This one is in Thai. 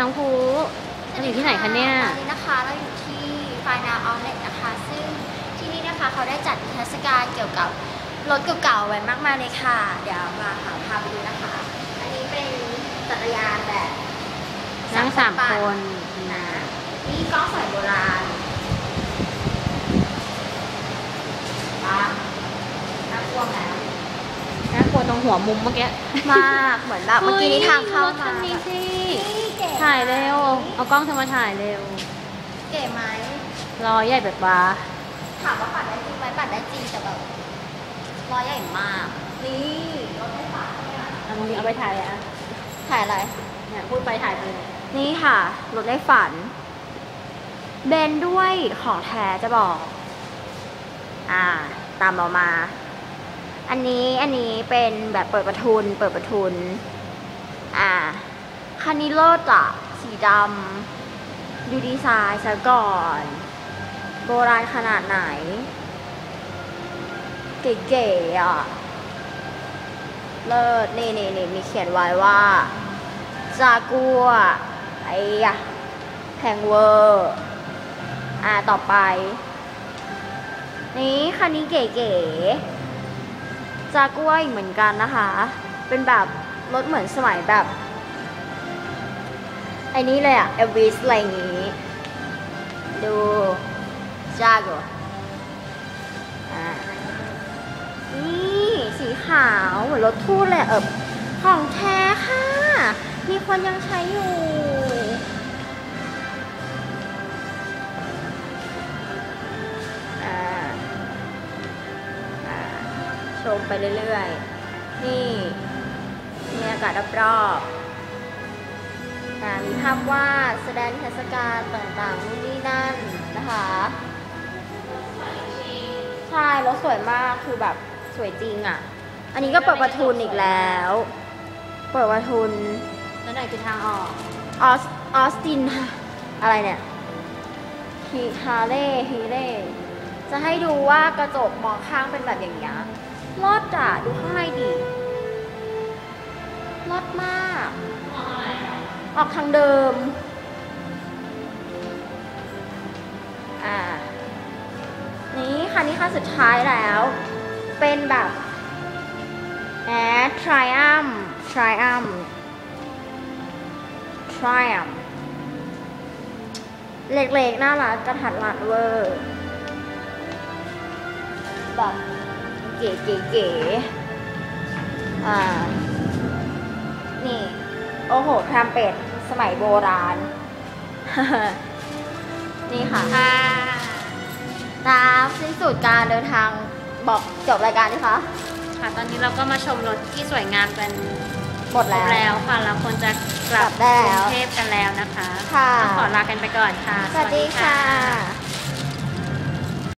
น้องภูเราอยู่ที่ไหนคะเนี่ย ตอนนี้นะคะเราอยู่ที่ไฟนาออ l เ t นะคะ ซึ่งที่นี่นะคะเขาได้จัดนิทรรศการเกี่ยวกับรถเก่าๆไว้มากมายเลยค่ะ เดี๋ยวมาหาพาไปดูนะคะ อันนี้เป็นจักรยานแบบนั่งสามปั่คน นะ นี่กล้องสมัยโบราณปะน่ากลัวไหม น่ากลัวตรงหัวมุมเมื่อกี้มากเหมือนแบบเมื่อกี้นี้ทางเข้าฮ้ยรถคัมานนี้สินี่เก๋ถ่ายเร็ว เอากล้องเธอมาถ่ายเร็ว เก๋ไหมรอใหญ่แบบว้าถามว่าปัดได้จริงไหมปัดได้จริงแต่แบบล้อใหญ่มาก นี่รถไฟฟ้าเนี่ยเอามึงเอาไปถ่ายเลยอะถ่ายอะไร เนี่ยพูดไปถ่ายไปเลยนี่ค่ะรถในฝัน เบนด้วยของแท้จะบอก อ่า ตามเรามา อันนี้อันนี้เป็นแบบเปิดประทุนเปิดประทุน อ่าคันนี้เลิศอะสีดำดูดีไซน์ซะก่อน โบราณขนาดไหน เก๋ๆอะ เลิศนี่นี่นี่มีเขียนไว้ว่าจากัวไอ้ยะแพงเวอร์ อ่า ต่อไป นี่คันนี้เก๋ๆ จากัวอีกเหมือนกันนะคะ เป็นแบบรถเหมือนสมัยแบบไอ้นี้เลยอะเอลวิสอะไรอย่างงี้ ดูจากัวอ่านี่สีขาวเหมือนรถทูตเลยอะเออของแท้ค่ะ มีคนยังใช้อยู่ ชมไปเรื่อยๆ นี่มีอากาศรอบๆอ่ามีภาพวาดแสดงนิทรรศการต่างๆนู่นนี่นั่นนะคะใช่รถสวยมากคือแบบสวยจริงอะ อันนี้ก็เปิดประทุนอีกแล้ว เปิดประทุนแล้วไหนคือทางออกออสออสติน อะไรเนี่ยฮีฮาเล่ฮีเล่จะให้ดูว่ากระจกมองข้างเป็นแบบอย่างเงี้ย รอดอะดูข้างในดิรอดมาก ออกทางเดิม อ่า นี่คันนี้คันสุดท้ายแล้ว เป็นแบบแอด Triumph Triumph Triumph เล็กๆ น่ารักกระทัดรัดเวอร์แบบ เก๋เก๋เก๋อ่า นี่ โอ้โหทำเป็ดสมัยโบราณ นี่ค่ะค่ะตามสิ้นสุดการเดินทางบอกจบรายการดิคะค่ะ ตอนนี้เราก็มาชมรถที่สวยงามกันหมดครแล้บวแล้วค่ะ เราควรจะกลักลับบได้กแล้วรุงเทพกันแล้วนะคะ ค่ะต้องขอลากันไปก่อนค่ะ สวัสดีค่ะ